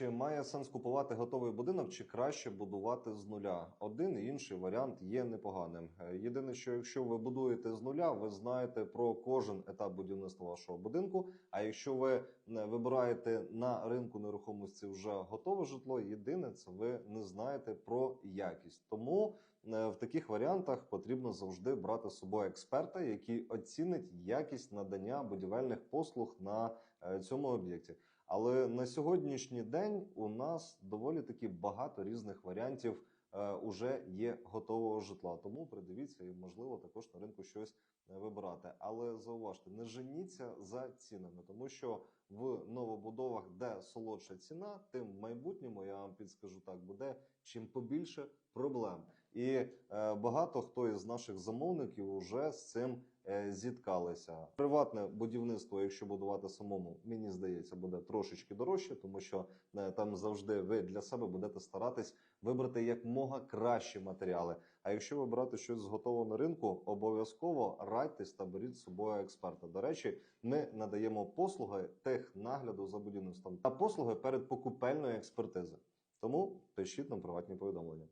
Чи має сенс купувати готовий будинок, чи краще будувати з нуля? Один і інший варіант є непоганим. Е, Єдине, що якщо ви будуєте з нуля, ви знаєте про кожен етап будівництва вашого будинку. А якщо ви вибираєте на ринку нерухомості вже готове житло, єдине це ви не знаєте про якість. Тому е, в таких варіантах потрібно завжди брати з собою експерта, який оцінить якість надання будівельних послуг на е, цьому об'єкті. Але на сьогоднішній день у нас доволі таки багато різних варіантів е, уже є готового житла. Тому придивіться і можливо також на ринку щось е, вибирати. Але зауважте, не женіться за цінами, тому що в новобудовах, де солодша ціна, тим в майбутньому я вам підскажу так, буде чим побільше проблем. І е, багато хто із наших замовників вже з цим е, зіткалися. Приватне будівництво, якщо будувати самому, мені здається, буде трошечки дорожче, тому що е, там завжди ви для себе будете старатись вибрати якмога кращі матеріали. А якщо ви брати щось з готового на ринку, обов'язково радьтесь та беріть з собою експерта. До речі, ми надаємо послуги технагляду за будівництвом та послуги перед покупельної експертизи. Тому пишіть нам приватні повідомлення.